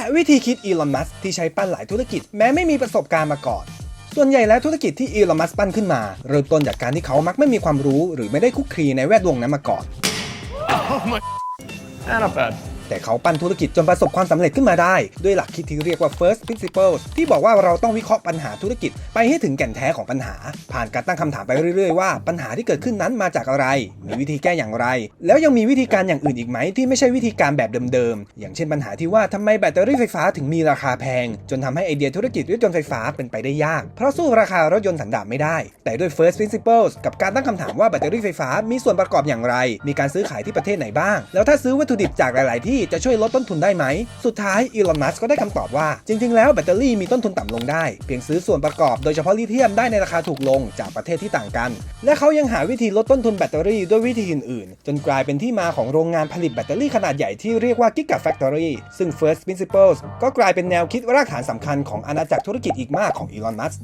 ะวิธีคิดอีลอนมัสที่ใช้ปั้นหลายธุรกิจแม้ไม่มีประสบการณ์มาก่อน ส่วนใหญ่แล้วธุรกิจที่อีลอนมัสปั้นขึ้นมา เริ่มต้นจากการที่เขามักไม่มีความรู้ หรือไม่ได้คุกคลีในแวดวงนั้นมาก่อน Ah, not bad. แต่เขาปั้นธุรกิจจนประสบความสำเร็จขึ้นมาได้ ด้วยหลักคิดที่เรียกว่า first principles ที่บอกว่าเราต้องวิเคราะห์ปัญหาธุรกิจ ไปให้ถึงแก่นแท้ของปัญหา ผ่านการตั้งคำถามไปเรื่อยๆว่าปัญหาที่เกิดขึ้นนั้นมาจากอะไร มีวิธีแก้อย่างไร แล้วยังมีวิธีการอย่างอื่นอีกไหมที่ไม่ใช่วิธีการแบบเดิมๆอย่างเช่นปัญหาที่ว่าทำไมแบตเตอรี่ไฟฟ้าถึงมีราคาแพง จนทำให้ไอเดียธุรกิจรถยนต์ไฟฟ้าเป็นไปได้ยาก เพราะสู้ราคารถยนต์สันดาปไม่ได้ แต่ด้วย first principles กับการตั้งคำถามว่าแบตเตอรี่ไฟฟ้ามีส่วนประกอบอย่างไร มีการซื้อขายที่ประเทศไหนบ้าง แล้วถ้าซื้อวัตถุดิบจากหลาย ๆ ที่จะช่วยลดต้นทุนได้ไหม สุดท้ายอีลอนมัสก็ได้คำตอบว่า จริง ๆ แล้วแบตเตอรี่มีต้นทุนต่ำลงได้ เพียงซื้อส่วนประกอบโดยเฉพาะลิเธียมได้ในราคาถูกลงจากประเทศที่ต่างกัน และเขายังหาวิธีลดต้นทุนแบตเตอรี่ด้วยวิธีอื่น ๆ จนกลายเป็นที่มาของโรงงานผลิตแบตเตอรี่ขนาดใหญ่ที่เรียกว่า Giga Factory ซึ่ง First Principles ก็กลายเป็นแนวคิดรากฐานสำคัญของอาณาจักรธุรกิจอีกมากของอีลอนมัส